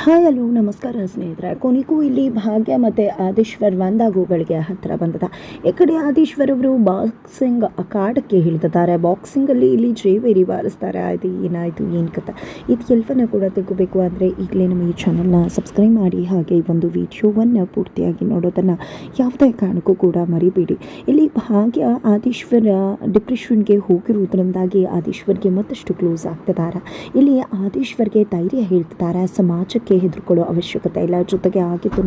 Hi, hello, ನಮಸ್ಕಾರ ಸ್ನೇಹಿತರೆ. ಕೊನೆಗೂ ಇಲ್ಲಿ ಭಾಗ್ಯ ಮತ್ತು ಆದೀಶ್ವರ್ ಒಂದಾಗುಗಳಿಗೆ ಹತ್ತಿರ ಬಂದದ. ಈ ಕಡೆ ಆದೀಶ್ವರ್ ಅವರು ಬಾಕ್ಸಿಂಗ್ ಅಖಾಡಕ್ಕೆ ಇಳಿದಿದ್ದಾರೆ. ಬಾಕ್ಸಿಂಗಲ್ಲಿ ಇಲ್ಲಿ ಜೇವೇರಿ ಬಾರಿಸ್ತಾರೆ. ಅದು ಏನಾಯಿತು, ಏನು ಕಥೆ? ಇದು ಎಲ್ಲವನ್ನ ಕೂಡ ತೆಗೋಬೇಕು ಅಂದರೆ ಈಗಲೇ ನಮ್ಮ ಈ ಚಾನಲ್ನ ಸಬ್ಸ್ಕ್ರೈಬ್ ಮಾಡಿ ಹಾಗೆ ಈ ಒಂದು ವಿಡಿಯೋವನ್ನು ಪೂರ್ತಿಯಾಗಿ ನೋಡೋದನ್ನು ಯಾವುದೇ ಕಾರಣಕ್ಕೂ ಕೂಡ ಮರಿಬೇಡಿ. ಇಲ್ಲಿ ಭಾಗ್ಯ ಆದೀಶ್ವರ ಡಿಪ್ರೆಷನ್ಗೆ ಹೋಗಿರುವುದರಿಂದಾಗಿ ಆದೀಶ್ವರ್ಗೆ ಮತ್ತಷ್ಟು ಕ್ಲೋಸ್ ಆಗ್ತಿದ್ದಾರೆ. ಇಲ್ಲಿ ಆದೀಶ್ವರ್ಗೆ ಧೈರ್ಯ ಹೇಳ್ತಿದ್ದಾರೆ. ಸಮಾಜಕ್ಕೆ ಹೆದರ್ಕೊಳ್ಳೋ ಅವಶ್ಯಕತೆ ಇಲ್ಲ. ಜೊತೆಗೆ ಆಗಿದ್ದು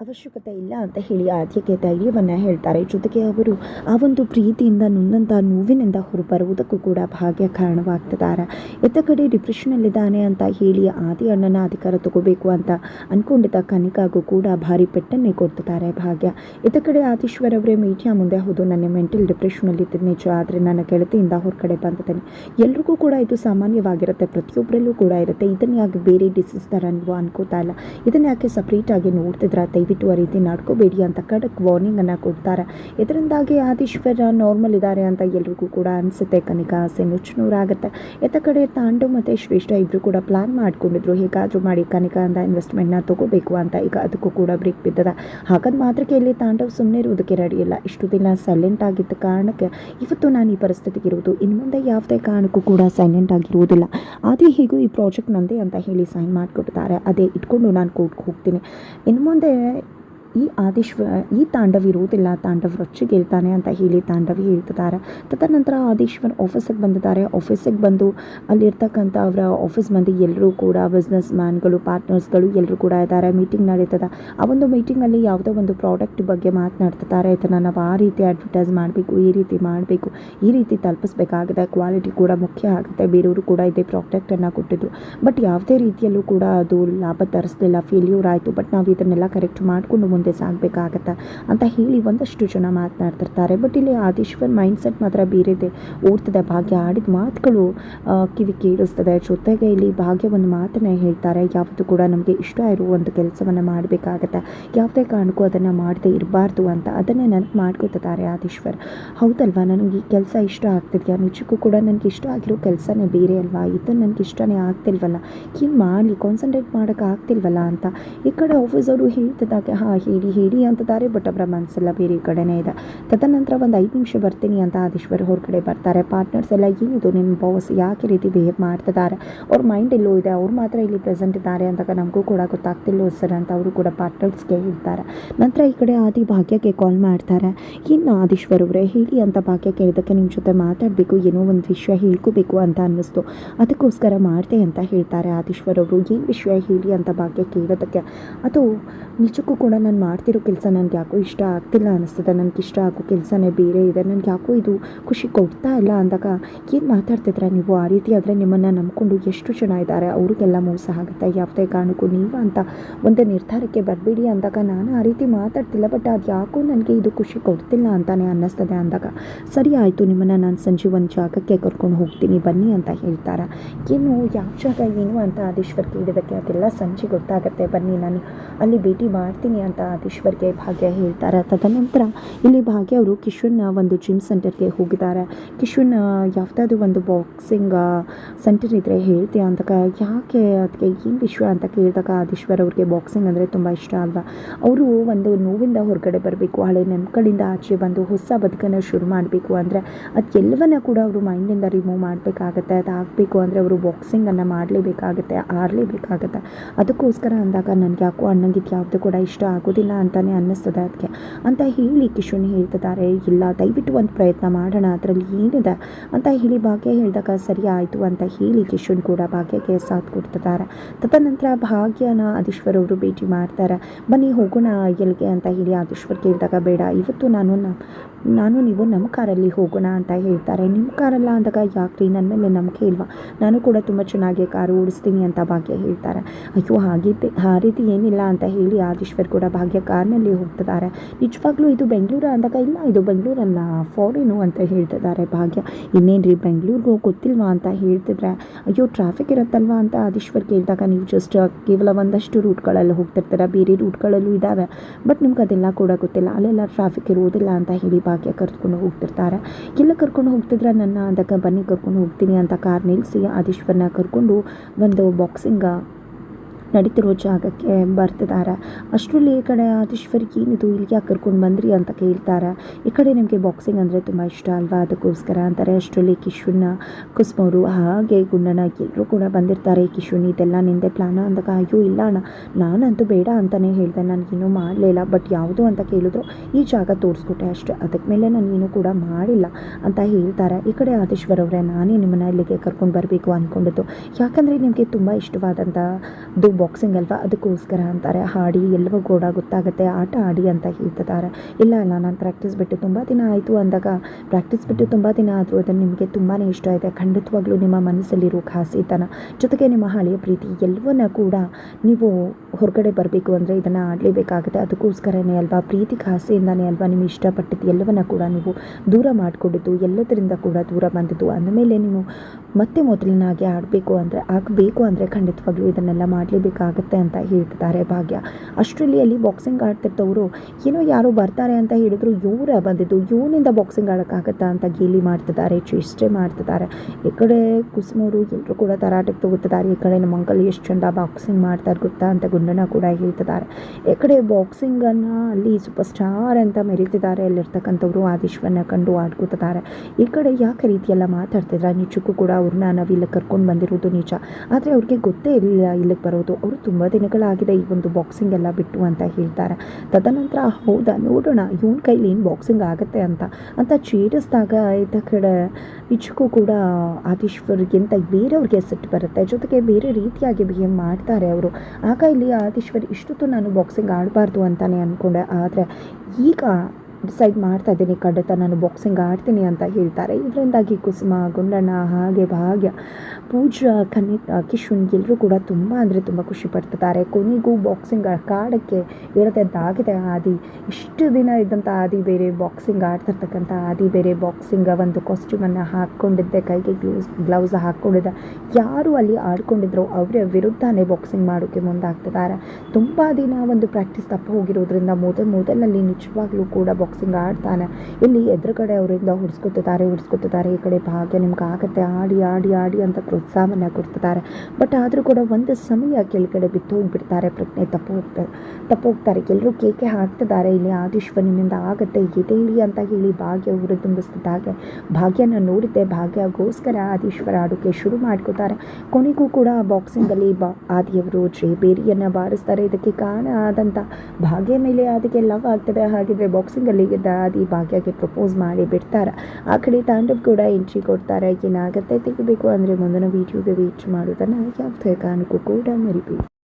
ಅವಶ್ಯಕತೆ ಇಲ್ಲ ಅಂತ ಹೇಳಿ ಆದ್ಯಕ್ಕೆ ಧೈರ್ಯವನ್ನು ಹೇಳ್ತಾರೆ. ಜೊತೆಗೆ ಅವರು ಆ ಒಂದು ಪ್ರೀತಿಯಿಂದ ನೊಂದಂಥ ನೋವಿನಿಂದ ಹೊರಬರುವುದಕ್ಕೂ ಕೂಡ ಭಾಗ್ಯ ಕಾರಣವಾಗ್ತಿದ್ದಾರೆ. ಎತ್ತ ಕಡೆ ಡಿಪ್ರೆಷನಲ್ಲಿದ್ದಾನೆ ಅಂತ ಹೇಳಿ ಆದಿ ಅಣ್ಣನ ಅಧಿಕಾರ ತಗೋಬೇಕು ಅಂತ ಅಂದ್ಕೊಂಡಿದ್ದ ಕನಿಕಾಗೂ ಕೂಡ ಭಾರಿ ಪೆಟ್ಟನ್ನೇ ಕೊಡ್ತಿದ್ದಾರೆ ಭಾಗ್ಯ. ಇತ್ತ ಕಡೆ ಆದೀಶ್ವರ್ ಅವರೇ, ಮೀಡಿಯಾ ಮುಂದೆ ಹೌದು, ನನ್ನ ಮೆಂಟಲ್ ಡಿಪ್ರೆಷನಲ್ಲಿದ್ದ ನಿಜ, ಆದರೆ ನನ್ನ ಗೆಳತಿಯಿಂದ ಹೊರಗಡೆ ಬಂದಿದ್ದೇನೆ. ಎಲ್ರಿಗೂ ಕೂಡ ಇದು ಸಾಮಾನ್ಯವಾಗಿರುತ್ತೆ ಪ್ರತಿಯೊಬ್ಬರಲ್ಲೂ ಕೂಡ ಇರುತ್ತೆ. ಇದನ್ನು ಯಾಕೆ ಬೇರೆ ಡಿಸೀಸ್ ಥರ ನೀವು ಅನ್ಕೋತಾ ಇಲ್ಲ. ಇದನ್ನು ಯಾಕೆ ಸಪ್ರೇಟಾಗಿ ನೋಡ್ತಿದ್ರ ದಯವಿಟ್ಟು ಆ ರೀತಿ ನಡ್ಕೋಬೇಡಿ ಅಂತ ಖಡಕ್ ವಾರ್ನಿಂಗನ್ನು ಕೊಡ್ತಾರೆ. ಇದರಿಂದಾಗಿ ಆದೀಶ್ವರ ನಾರ್ಮಲ್ ಇದ್ದಾರೆ ಅಂತ ಎಲ್ರಿಗೂ ಕೂಡ ಅನಿಸುತ್ತೆ. ಕನಿಕಾ ಆಸೆ ನುಚ್ಚುನೂರಾಗುತ್ತೆ. ಎತ್ತ ಕಡೆ ತಾಂಡು ಮತ್ತು ಶ್ರೇಷ್ಠ ಇಬ್ಬರು ಕೂಡ ಪ್ಲಾನ್ ಮಾಡ್ಕೊಂಡಿದ್ರು. ಹೇಗಾದರೂ ಮಾಡಿ ಕನಿಕಾಂದ ಇನ್ವೆಸ್ಟ್ಮೆಂಟ್ನ ತಗೋಬೇಕು ಅಂತ ಈಗ ಅದಕ್ಕೂ ಕೂಡ ಬ್ರೇಕ್ ಬಿದ್ದದ. ಹಾಗಾದ ಮಾತ್ರಕ್ಕೆ ಇಲ್ಲಿ ತಾಂಡವ್ ಸುಮ್ಮನೆ ಇರುವುದಕ್ಕೆ ರೆಡಿ ಇಲ್ಲ. ಇಷ್ಟು ದಿನ ಸೈಲೆಂಟ್ ಆಗಿದ್ದ ಕಾರಣಕ್ಕೆ ಇವತ್ತು ನಾನು ಈ ಪರಿಸ್ಥಿತಿಗೆ ಇರೋದು ಇನ್ನು ಮುಂದೆ ಯಾವುದೇ ಕಾರಣಕ್ಕೂ ಕೂಡ ಸೈಲೆಂಟ್ ಆಗಿರುವುದಿಲ್ಲ. ಅದೇ ಹೇಗೂ ಈ ಪ್ರಾಜೆಕ್ಟ್ ನಂದೇ ಅಂತ ಹೇಳಿ ಸೈನ್ ಮಾಡಿಕೊಟ್ಟಿದ್ದಾರೆ ಅದೇ ಇಟ್ಕೊಂಡು ನಾನು ಕೋರ್ಟ್ಗೆ ಹೋಗ್ತೀನಿ. ಇನ್ನು ಮುಂದೆ ಈ ಆದಿಶ್ವ ಈ ತಾಂಡವ ಇರುವುದಿಲ್ಲ, ತಾಂಡವ್ ರೊಚ್ಚಿಗೇಳ್ತಾನೆ ಅಂತ ಹೇಳಿ ತಾಂಡವಿ ಹೇಳ್ತಿದ್ದಾರೆ. ತದನಂತರ ಆದಿಶ್ವರ್ ಆಫೀಸಿಗೆ ಬಂದಿದ್ದಾರೆ. ಆಫೀಸಿಗೆ ಬಂದು ಅಲ್ಲಿರ್ತಕ್ಕಂಥ ಅವರ ಆಫೀಸ್ ಮಂದಿ ಎಲ್ಲರೂ ಕೂಡ ಬಿಸ್ನೆಸ್ ಮ್ಯಾನ್ಗಳು ಪಾರ್ಟ್ನರ್ಸ್ಗಳು ಎಲ್ಲರೂ ಕೂಡ ಇದ್ದಾರೆ. ಮೀಟಿಂಗ್ ನಡೀತದೆ. ಆ ಒಂದು ಮೀಟಿಂಗಲ್ಲಿ ಯಾವುದೋ ಒಂದು ಪ್ರಾಡಕ್ಟ್ ಬಗ್ಗೆ ಮಾತನಾಡ್ತಿದ್ದಾರೆ. ಇದನ್ನು ನಾವು ಆ ರೀತಿ ಅಡ್ವರ್ಟೈಸ್ ಮಾಡಬೇಕು, ಈ ರೀತಿ ಮಾಡಬೇಕು, ಈ ರೀತಿ ತಲುಪಿಸ್ಬೇಕಾಗಿದೆ. ಕ್ವಾಲಿಟಿ ಕೂಡ ಮುಖ್ಯ ಆಗುತ್ತೆ. ಬೇರೆಯವರು ಕೂಡ ಇದೇ ಪ್ರಾಡಕ್ಟನ್ನು ಕೊಟ್ಟಿದ್ರು. ಬಟ್ ಯಾವುದೇ ರೀತಿಯಲ್ಲೂ ಕೂಡ ಅದು ಲಾಭ ತರಿಸಲಿಲ್ಲ ಫೇಲ್ಯೂರ್ ಆಯಿತು. ಬಟ್ ನಾವು ಇದನ್ನೆಲ್ಲ ಕರೆಕ್ಟ್ ಮಾಡಿಕೊಂಡು ಸಾಗಬೇಕಾಗತ್ತೆ ಅಂತ ಹೇಳಿ ಒಂದಷ್ಟು ಜನ ಮಾತನಾಡ್ತಿರ್ತಾರೆ. ಬಟ್ ಇಲ್ಲಿ ಆದೀಶ್ವರ್ ಮೈಂಡ್ಸೆಟ್ ಮಾತ್ರ ಬೇರೆದೆ. ಓಡ್ತದೆ ಭಾಗ್ಯ ಆಡಿದ ಮಾತುಗಳು ಕಿವಿ ಕೇಳಿಸ್ತದೆ. ಜೊತೆಗೆ ಇಲ್ಲಿ ಭಾಗ್ಯ ಒಂದು ಮಾತನ್ನು ಹೇಳ್ತಾರೆ. ಯಾವುದು ಕೂಡ ನಮಗೆ ಇಷ್ಟ ಇರುವ ಒಂದು ಕೆಲಸವನ್ನು ಮಾಡಬೇಕಾಗತ್ತೆ. ಯಾವುದೇ ಕಾರಣಕ್ಕೂ ಅದನ್ನು ಮಾಡದೆ ಇರಬಾರ್ದು ಅಂತ ಅದನ್ನೇ ನೆನಪು ಮಾಡ್ಕೋತಿದ್ದಾರೆ ಆದೀಶ್ವರ್. ಹೌದಲ್ವಾ? ನನಗೆ ಈ ಕೆಲಸ ಇಷ್ಟ ಆಗ್ತಿದೆಯಾ? ನಿಜಕ್ಕೂ ಕೂಡ ನನಗೆ ಇಷ್ಟ ಆಗಿರೋ ಕೆಲಸನೇ ಬೇರೆ ಅಲ್ವಾ? ಇದು ನನಗೆ ಇಷ್ಟನೇ ಆಗ್ತಿಲ್ವಲ್ಲ? ಏನು ಮಾಡಲಿ? ಕಾನ್ಸಂಟ್ರೇಟ್ ಮಾಡೋಕ್ಕಾಗ್ತಿಲ್ವಲ್ಲ ಅಂತ? ಈ ಕಡೆ ಆಫೀಸವರು ಹೇಳ್ತಿದ್ದಾಗ, ಹಾಂ ಹೇಳಿ ಹೇಳಿ ಅಂತಿದ್ದಾರೆ, ಬಟ್ ಅವರ ಮನಸ್ಸೆಲ್ಲ ಬೇರೆ ಕಡೆನೇ ಇದೆ. ತದನಂತರ ಒಂದು ಐದು ನಿಮಿಷ ಬರ್ತೀನಿ ಅಂತ ಆದೀಶ್ವರ್ ಹೊರಗಡೆ ಬರ್ತಾರೆ. ಪಾರ್ಟ್ನರ್ಸ್ ಎಲ್ಲ, ಏನಿದು ನಿಮ್ಮ ಬಾಸ್ ಯಾಕೆ ರೀತಿ ಬಿಹೇವ್ ಮಾಡ್ತಿದ್ದಾರೆ? ಅವ್ರ ಮೈಂಡ್ ಎಲ್ಲೋ ಇದೆ, ಅವ್ರು ಮಾತ್ರ ಇಲ್ಲಿ ಪ್ರೆಸೆಂಟ್ ಇದ್ದಾರೆ ಅಂದಾಗ ನಮಗೂ ಕೂಡ ಗೊತ್ತಾಗ್ತಿಲ್ಲೋ ಸರ್ ಅಂತ ಅವರು ಕೂಡ ಪಾರ್ಟ್ನರ್ಸ್ಗೆ ಹೇಳ್ತಾರೆ. ನಂತರ ಈ ಕಡೆ ಆದಿ ಭಾಗ್ಯಕ್ಕೆ ಕಾಲ್ ಮಾಡ್ತಾರೆ. ಇನ್ನು ಆದೀಶ್ವರ್ ಅವರೇ, ಹೇಳಿ ಅಂತ ಭಾಗ್ಯ ಕೇಳಿದಕ್ಕೆ ನಿಮ್ಮ ಜೊತೆ ಮಾತಾಡಬೇಕು, ಏನೋ ಒಂದು ವಿಷಯ ಹೇಳ್ಕೋಬೇಕು ಅಂತ ಅನ್ನಿಸ್ತು. ಅದಕ್ಕೋಸ್ಕರ ಮಾಡಿದೆ ಅಂತ ಹೇಳ್ತಾರೆ ಆದೀಶ್ವರ್ ಅವರು. ಏನು ವಿಷಯ ಹೇಳಿ ಅಂತ ಭಾಗ್ಯ ಕೇಳೋದಕ್ಕೆ ಅದು ನಿಜಕ್ಕೂ ಕೂಡ ನಾನು ಮಾಡ್ತಿರೋ ಕೆಲಸ ನನಗೆ ಯಾಕೋ ಇಷ್ಟ ಆಗ್ತಿಲ್ಲ ಅನ್ನಿಸ್ತದೆ ನನಗೆ ಇಷ್ಟ ಆಗೋ ಕೆಲಸನೇ ಬೇರೆ ಇದೆ. ನನಗೆ ಯಾಕೋ ಇದು ಖುಷಿ ಕೊಡ್ತಾ ಇಲ್ಲ ಅಂದಾಗ ಏನು ಮಾತಾಡ್ತಿದ್ರೆ ನೀವು? ಆ ರೀತಿ ಆದರೆ ನಿಮ್ಮನ್ನು ನಂಬಿಕೊಂಡು ಎಷ್ಟು ಜನ ಇದ್ದಾರೆ? ಅವ್ರಿಗೆಲ್ಲ ಮೋಸ ಆಗುತ್ತೆ. ಯಾವುದೇ ಕಾರಣಕ್ಕೂ ನೀವು ಅಂತ ಒಂದು ನಿರ್ಧಾರಕ್ಕೆ ಬರಬೇಡಿ ಅಂದಾಗ ನಾನು ಆ ರೀತಿ ಮಾತಾಡ್ತಿಲ್ಲ. ಬಟ್ ಅದು ಯಾಕೋ ನನಗೆ ಇದು ಖುಷಿ ಕೊಡ್ತಿಲ್ಲ ಅಂತಾನೆ ಅನ್ನಿಸ್ತದೆ ಅಂದಾಗ ಸರಿ ಆಯಿತು, ನಿಮ್ಮನ್ನು ನಾನು ಸಂಜೆ ಒಂದು ಜಾಗಕ್ಕೆ ಕರ್ಕೊಂಡು ಹೋಗ್ತೀನಿ. ಬನ್ನಿ ಅಂತ ಹೇಳ್ತಾರೆ. ಏನು? ಯಾವ ಜಾಗ ಏನು? ಅಂತ ಆದೇಶ್ವರ್ ಕೇಳಿದಕ್ಕೆ ಅದೆಲ್ಲ ಸಂಜೆ ಗೊತ್ತಾಗುತ್ತೆ. ಬನ್ನಿ, ನಾನು ಅಲ್ಲಿ ಭೇಟಿ ಮಾಡ್ತೀನಿ ಅಂತ ಆದೀಶ್ವರ್ಗೆ ಭಾಗ್ಯ ಹೇಳ್ತಾರೆ. ತದನಂತರ ಇಲ್ಲಿ ಭಾಗ್ಯ ಅವರು ಕಿಶನ್ ಒಂದು ಜಿಮ್ ಸೆಂಟರ್ಗೆ ಹೋಗಿದ್ದಾರೆ. ಕಿಶನ್ ಯಾವುದಾದ್ರು ಒಂದು ಬಾಕ್ಸಿಂಗ್ ಸೆಂಟರ್ ಇದ್ದರೆ ಹೇಳ್ತೀಯ ಅಂತ ಯಾಕೆ ಅದಕ್ಕೆ ಏನು ವಿಷಯ ಅಂತ ಕೇಳಿದಾಗ ಆದೀಶ್ವರ್ ಅವ್ರಿಗೆ ಬಾಕ್ಸಿಂಗ್ ಅಂದರೆ ತುಂಬ ಇಷ್ಟ ಅಲ್ವಾ? ಅವರು ಒಂದು ನೋವಿಂದ ಹೊರಗಡೆ ಬರಬೇಕು, ಹಳೆ ನೆಮ್ಮಕಳಿಂದ ಆಚೆ ಬಂದು ಹೊಸ ಬದುಕನ್ನು ಶುರು ಮಾಡಬೇಕು ಅಂದರೆ ಅದು ಕೂಡ ಅವರು ಮೈಂಡಿಂದ ರಿಮೂವ್ ಮಾಡಬೇಕಾಗತ್ತೆ. ಅದು ಆಗಬೇಕು ಅಂದರೆ ಅವರು ಬಾಕ್ಸಿಂಗನ್ನು ಮಾಡಲೇಬೇಕಾಗತ್ತೆ, ಆಡಲೇಬೇಕಾಗತ್ತೆ. ಅದಕ್ಕೋಸ್ಕರ ಅಂದಾಗ ನನಗೆ ಯಾಕೋ ಅಣ್ಣಂಗೆ ಯಾವುದು ಕೂಡ ಇಷ್ಟ ಆಗೋದಿಲ್ಲ ಅಂತಲೇ ಅನ್ನಿಸ್ತದೆ ಅದಕ್ಕೆ. ಅಂತ ಹೇಳಿ ಕಿಶೋನ್ ಹೇಳ್ತಿದ್ದಾರೆ, ಇಲ್ಲ, ದಯವಿಟ್ಟು ಒಂದು ಪ್ರಯತ್ನ ಮಾಡೋಣ, ಅದರಲ್ಲಿ ಏನಿದೆ? ಅಂತ ಹೇಳಿ ಭಾಗ್ಯ ಹೇಳಿದಾಗ, ಸರಿ ಆಯಿತು ಅಂತ ಹೇಳಿ ಕಿಶೋನ್ ಕೂಡ ಭಾಗ್ಯಕ್ಕೆ ಸಾಥ್ ಕೊಡ್ತಿದ್ದಾರೆ. ತದನಂತರ ಭಾಗ್ಯನ ಆದೀಶ್ವರ್ ಅವರು ಭೇಟಿ ಮಾಡ್ತಾರೆ. ಬನ್ನಿ, ಹೋಗೋಣ ಎಲ್ಲಿಗೆ ಅಂತ ಹೇಳಿ ಆದೀಶ್ವರ್ ಕೇಳಿದಾಗ, ಬೇಡ, ಇವತ್ತು ನಾನು ನಾನು ನೀವು ನಮ್ಮ ಕಾರಲ್ಲಿ ಹೋಗೋಣ ಅಂತ ಹೇಳ್ತಾರೆ. ನಿಮ್ಮ ಕಾರಲ್ಲ ಅಂದಾಗ ಯಾಕ್ರಿ? ನನ್ನ ಮೇಲೆ ನಂಬಿಕೆ ಇಲ್ವಾ? ನಾನು ಕೂಡ ತುಂಬ ಚೆನ್ನಾಗಿ ಕಾರು ಓಡಿಸ್ತೀನಿ ಅಂತ ಭಾಗ್ಯ ಹೇಳ್ತಾರೆ. ಅಯ್ಯೋ ಹಾಗೆ ಆ ರೀತಿ ಏನಿಲ್ಲ ಅಂತ ಹೇಳಿ ಆದೀಶ್ವರ್ ಕೂಡ ಭಾಗ್ಯ ಕಾರ್ನಲ್ಲಿ ಹೋಗ್ತಿದ್ದಾರೆ. ನಿಜವಾಗ್ಲೂ ಇದು ಬೆಂಗಳೂರು ಅಂದಾಗ ಇಲ್ಲ, ಇದು ಬೆಂಗಳೂರಲ್ಲ ಫಾರಿನು ಅಂತ ಹೇಳ್ತಿದ್ದಾರೆ ಭಾಗ್ಯ. ಇನ್ನೇನು ರೀ ಬೆಂಗಳೂರಿಗೂ ಗೊತ್ತಿಲ್ವಾ ಅಂತ ಹೇಳ್ತಿದ್ರೆ, ಅಯ್ಯೋ ಟ್ರಾಫಿಕ್ ಇರುತ್ತಲ್ವಾ ಅಂತ ಆದೀಶ್ವರ್ ಕೇಳಿದಾಗ, ನೀವು ಜಸ್ಟ್ ಕೇವಲ ಒಂದಷ್ಟು ರೂಟ್ಗಳಲ್ಲಿ ಹೋಗ್ತಿರ್ತೀರ, ಬೇರೆ ರೂಟ್ಗಳಲ್ಲೂ ಇದ್ದಾವೆ ಬಟ್ ನಿಮ್ಗೆ ಅದೆಲ್ಲ ಕೂಡ ಗೊತ್ತಿಲ್ಲ. ಅಲ್ಲೆಲ್ಲ ಟ್ರಾಫಿಕ್ ಇರುವುದಿಲ್ಲ ಅಂತ ಹೇಳಿ ಭಾಗ್ಯ ಕರ್ಕೊಂಡು ಹೋಗ್ತಿರ್ತಾರೆ. ಎಲ್ಲ ಕರ್ಕೊಂಡು ಹೋಗ್ತಿದ್ರೆ ನನ್ನ ಅದಕ್ಕೆ ಬನ್ನಿ ಕರ್ಕೊಂಡು ಹೋಗ್ತೀನಿ ಅಂತ ಕಾರ್ ನಿಲ್ಲಿಸಿ ಆದೀಶ್ವರ್ನ ಕರ್ಕೊಂಡು ಒಂದು ಬಾಕ್ಸಿಂಗ್ ನಡೀತಿರೋ ಜಾಗಕ್ಕೆ ಬರ್ತಿದ್ದಾರೆ. ಅಷ್ಟರಲ್ಲಿ ಈ ಕಡೆ ಆದೀಶ್ವರಿಗೆ ಏನಿದು? ಇಲ್ಲಿಗೆ ಯಾಕೆ ಕರ್ಕೊಂಡು ಬಂದ್ರಿ ಅಂತ ಕೇಳ್ತಾರೆ. ಈ ಕಡೆ ನಿಮಗೆ ಬಾಕ್ಸಿಂಗ್ ಅಂದರೆ ತುಂಬ ಇಷ್ಟ ಅಲ್ವಾ? ಅದಕ್ಕೋಸ್ಕರ ಅಂತಾರೆ. ಅಷ್ಟರಲ್ಲಿ ಕಿಶುನ ಕುಸ್ಮೋರು, ಹಾಗೆ ಗುಂಡನ ಎಲ್ಲರೂ ಕೂಡ ಬಂದಿರ್ತಾರೆ. ಕಿಶುನ್ ಇದೆಲ್ಲ ನಿಂದೆ ಪ್ಲಾನ ಅಂದಾಗ, ಅಯ್ಯೋ, ಇಲ್ಲ ಅಣ್ಣ. ನಾನಂತೂ ಬೇಡ ಅಂತಲೇ ಹೇಳಿದೆ. ನನಗಿನ್ನೂ ಮಾಡಲಿಲ್ಲ. ಬಟ್ ಯಾವುದು ಅಂತ ಕೇಳಿದ್ರು, ಈ ಜಾಗ ತೋರಿಸ್ಕೊಟ್ಟೆ ಅಷ್ಟು. ಅದಕ್ಕೆ ಮೇಲೆ ನಾನು ಕೂಡ ಮಾಡಿಲ್ಲ ಅಂತ ಹೇಳ್ತಾರೆ. ಈ ಕಡೆ ಆದೀಶ್ವರ್ ಅವರೇ, ನಾನೇ ನಿಮ್ಮನ್ನ ಇಲ್ಲಿಗೆ ಕರ್ಕೊಂಡು ಬರಬೇಕು ಅಂದ್ಕೊಂಡಿದ್ದು ಯಾಕಂದರೆ ನಿಮಗೆ ತುಂಬ ಇಷ್ಟವಾದಂಥ ಇಷ್ಟವಾದಂಥದ್ದು ಬಾಕ್ಸಿಂಗ್ ಅಲ್ವಾ? ಅದಕ್ಕೋಸ್ಕರ ಅಂತಾರೆ. ಹಾಡಿ ಎಲ್ಲವೂ ಕೂಡ ಗೊತ್ತಾಗುತ್ತೆ. ಆಟ ಆಡಿ ಅಂತ ಹೇಳ್ತಿದ್ದಾರೆ. ಇಲ್ಲ ಇಲ್ಲ, ನಾನು ಪ್ರಾಕ್ಟೀಸ್ ಬಿಟ್ಟು ತುಂಬ ದಿನ ಆಯಿತು ಅಂದಾಗ ಪ್ರಾಕ್ಟೀಸ್ ಬಿಟ್ಟು ತುಂಬ ದಿನ ಆದರೂ ಅದು ನಿಮಗೆ ತುಂಬಾ ಇಷ್ಟ ಇದೆ. ಖಂಡಿತವಾಗ್ಲೂ ನಿಮ್ಮ ಮನಸ್ಸಲ್ಲಿರೋ ಖಾಸಿತನ. ಜೊತೆಗೆ ನಿಮ್ಮ ಹಳೆಯ ಪ್ರೀತಿ ಎಲ್ಲವನ್ನ ಕೂಡ ನೀವು ಹೊರಗಡೆ ಬರಬೇಕು ಅಂದರೆ ಇದನ್ನು ಆಡಲೇಬೇಕಾಗುತ್ತೆ. ಅದಕ್ಕೋಸ್ಕರನೇ ಅಲ್ವಾ? ಪ್ರೀತಿ ಖಾಸೆಯಿಂದನೇ ಅಲ್ವಾ ನಿಮ್ಮ ಇಷ್ಟಪಟ್ಟಿದ್ದು ಎಲ್ಲವನ್ನ ಕೂಡ ನೀವು ದೂರ ಮಾಡಿಕೊಂಡಿದ್ದು, ಎಲ್ಲದರಿಂದ ಕೂಡ ದೂರ ಬಂದಿದ್ದು. ಅಂದಮೇಲೆ ನೀವು ಮತ್ತೆ ಮೊದಲಿನಾಗೆ ಆಡಬೇಕು ಅಂದರೆ, ಆಗಬೇಕು ಅಂದರೆ ಖಂಡಿತವಾಗ್ಲೂ ಇದನ್ನೆಲ್ಲ ಮಾಡಲೇಬೇಕಾಗತ್ತೆ ಅಂತ ಹೇಳ್ತಿದ್ದಾರೆ ಭಾಗ್ಯ. ಆಸ್ಟ್ರೇಲಿಯಲ್ಲಿ ಬಾಕ್ಸಿಂಗ್ ಆಡ್ತಿರ್ತವರು ಏನೋ ಯಾರೋ ಬರ್ತಾರೆ ಅಂತ ಹೇಳಿದ್ರು, ಇವರ ಬಂದಿದ್ದು ಇವನಿಂದ ಬಾಕ್ಸಿಂಗ್ ಆಡೋಕ್ಕಾಗತ್ತಾ ಅಂತ ಗೇಲಿ ಮಾಡ್ತಿದ್ದಾರೆ, ಚೇಷ್ಟೆ ಮಾಡ್ತಿದ್ದಾರೆ. ಈ ಕಡೆ ಕುಸುಮವರು ಎಲ್ಲರೂ ಕೂಡ ತರಾಟೆಗೆ ತಗೋತಿದ್ದಾರೆ ಈ ಕಡೆ ನಮ್ಮ ಅಂಕಲ್ ಎಷ್ಟು ಚಂದ ಬಾಕ್ಸಿಂಗ್ ಮಾಡ್ತಾರೆ ಗೊತ್ತಾ ಅಂತ ಗುಂಡನ ಕೂಡ ಹೇಳ್ತಿದ್ದಾರೆ. ಈ ಕಡೆ ಬಾಕ್ಸಿಂಗನ್ನು ಅಲ್ಲಿ ಸೂಪರ್ ಸ್ಟಾರ್ ಅಂತ ಮೆರೀತಿದ್ದಾರೆ ಅಲ್ಲಿರ್ತಕ್ಕಂಥವ್ರು ಆದೀಶ್ವರನ್ನ ಕಂಡು ಆಡ್ಕೋತಿದ್ದಾರೆ. ಈ ಕಡೆ ಯಾಕೆ ರೀತಿಯೆಲ್ಲ ಮಾತಾಡ್ತಿದ್ರ? ನಿಜಕ್ಕೂ ಕೂಡ ಅವ್ರನ್ನ ನಾವು ಇಲ್ಲಿ ಕರ್ಕೊಂಡು ಬಂದಿರೋದು ನಿಜ. ಆದರೆ ಅವ್ರಿಗೆ ಗೊತ್ತೇ ಇರಲಿಲ್ಲ ಇಲ್ಲಿಗೆ ಬರೋದು. ಅವರು ತುಂಬ ದಿನಗಳಾಗಿದೆ ಈ ಒಂದು ಬಾಕ್ಸಿಂಗ್ ಎಲ್ಲ ಬಿಟ್ಟು ಅಂತ ಹೇಳ್ತಾರೆ. ತದನಂತರ, ಹೌದಾ, ನೋಡೋಣ, ಇವನ ಕೈಲಿ ಏನು ಬಾಕ್ಸಿಂಗ್ ಆಗುತ್ತೆ ಅಂತ. ಅಂತ ಚೇಡಿಸಿದಾಗ ಇದ್ದ ಕಡೆ ನಿಜಕ್ಕೂ ಕೂಡ ಆದೀಶ್ವರಿಗಿಂತ ಬೇರೆಯವ್ರಿಗೆ ಸಿಟ್ಟು ಬರುತ್ತೆ. ಜೊತೆಗೆ ಬೇರೆ ರೀತಿಯಾಗಿ ಬಿಹೇವ್ ಮಾಡ್ತಾರೆ ಅವರು. ಆಗ ಇಲ್ಲಿ ಆದೀಶ್ವರ್, ಇಷ್ಟೊತ್ತು ನಾನು ಬಾಕ್ಸಿಂಗ್ ಆಡಬಾರ್ದು ಅಂತಲೇ ಅಂದ್ಕೊಂಡೆ ಆದರೆ ಈಗ ಡಿಸೈಡ್ ಮಾಡ್ತಾ ಇದ್ದೀನಿ, ಖಂಡಿತ ನಾನು ಬಾಕ್ಸಿಂಗ್ ಆಡ್ತೀನಿ ಅಂತ ಹೇಳ್ತಾರೆ. ಇದರಿಂದಾಗಿ ಕುಸುಮ, ಗುಂಡಣ್ಣ ಹಾಗೆ ಭಾಗ್ಯ ಪೂಜಾ ಕನಿ ಕಿಶುನ್ ಎಲ್ಲರೂ ಕೂಡ ತುಂಬ ಅಂದರೆ ತುಂಬ ಖುಷಿ ಪಡ್ತಿದ್ದಾರೆ. ಕೊನೆಗೂ ಬಾಕ್ಸಿಂಗ್ ಕಾಡಕ್ಕೆ ಇಳಿದದ್ದಾಗಿದೆ ಆದಿ. ಇಷ್ಟು ದಿನ ಇದ್ದಂಥ ಆದಿ ಬೇರೆ ಬಾಕ್ಸಿಂಗ್ ಆಡ್ತಿರ್ತಕ್ಕಂಥ ಆದಿ ಬೇರೆ ಬಾಕ್ಸಿಂಗ್ ಒಂದು ಕಾಸ್ಟ್ಯೂಮನ್ನು ಹಾಕ್ಕೊಂಡಿದ್ದೆ, ಕೈಗೆ ಗ್ಲೌಸ್ ಗ್ಲೌಸ್ ಹಾಕ್ಕೊಂಡಿದ್ದೆ. ಯಾರು ಅಲ್ಲಿ ಆಡ್ಕೊಂಡಿದ್ರು ಅವರ ವಿರುದ್ಧನೇ ಬಾಕ್ಸಿಂಗ್ ಮಾಡೋಕ್ಕೆ ಮುಂದಾಗ್ತಿದ್ದಾರೆ. ತುಂಬ ದಿನ ಒಂದು ಪ್ರಾಕ್ಟೀಸ್ ತಪ್ಪು ಹೋಗಿರೋದ್ರಿಂದ ಮೊದಲು ಮೊದಲಲ್ಲಿ ನಿಜವಾಗ್ಲೂ ಕೂಡ ಬಾಕ್ಸಿಂಗ್ ಆಡ್ತಾನೆ. ಇಲ್ಲಿ ಎದುರುಗಡೆ ಅವರಿಂದ ಹುಡ್ಸ್ಕೊತಿದ್ದಾರೆ ಹುಡ್ಸ್ಕೊತಾರೆ ಈ ಕಡೆ ಭಾಗ್ಯ ನಿಮ್ಗೆ ಆಗುತ್ತೆ. ಆಡಿ ಆಡಿ ಆಡಿ ಅಂತ ಪ್ರೋತ್ಸಾಹವನ್ನು ಕೊಡ್ತಿದ್ದಾರೆ. ಬಟ್ ಆದರೂ ಕೂಡ ಒಂದು ಸಮಯ ಕೆಳಗಡೆ ಬಿತ್ತು ಹೋಗ್ಬಿಡ್ತಾರೆ. ಪ್ರಜ್ಞೆ ತಪ್ಪು ಹೋಗ್ತಾರೆ ತಪ್ಪು ಹೋಗ್ತಾರೆ. ಎಲ್ಲರೂ ಕೇಕೆ ಹಾಕ್ತಿದ್ದಾರೆ. ಇಲ್ಲಿ ಆದೀಶ್ವರನಿಂದ ಆಗತ್ತೆ ಎದೇಳಿ ಅಂತ ಹೇಳಿ ಭಾಗ್ಯ ಊರು ತುಂಬಿಸ್ತಿದ್ದಾಗೆ ಭಾಗ್ಯನ ನೋಡಿದ್ದೆ. ಭಾಗ್ಯಗೋಸ್ಕರ ಆದೀಶ್ವರ ಆಡೋಕ್ಕೆ ಶುರು ಮಾಡ್ಕೋತಾರೆ. ಕೊನೆಗೂ ಕೂಡ ಬಾಕ್ಸಿಂಗಲ್ಲಿ ಬಾ, ಆದಿಯವರು ಬೇರಿಯನ್ನು ಬಾರಿಸ್ತಾರೆ. ಇದಕ್ಕೆ ಕಾರಣ ಆದಂಥ ಭಾಗ್ಯ ಮೇಲೆ ಅದಕ್ಕೆ ಲವ್ ಆಗ್ತದೆ. ಹಾಗಿದ್ರೆ ಬಾಕ್ಸಿಂಗಲ್ಲಿ ಗೆದ್ದ ದಾದಿ ಭಾಗ್ಯಗೆ ಪ್ರಪೋಸ್ ಮಾಡಿ ಬಿಡ್ತಾರೆ. ಆ ಕಡೆ ತಾಂಡವ್ ಕೂಡ ಎಂಟ್ರಿ ಕೊಡ್ತಾರೆ. ಏನಾಗುತ್ತೆ ತೆಗಿಬೇಕು ಅಂದರೆ ಮುಂದಿನ ವೀಡಿಯೋಗೆ ವೇಟ್ ಮಾಡೋದನ್ನು ಯಾವುದೇ ಕಾರಣಕ್ಕೂ ಕೂಡ ಮರಿಬೇಡಿ.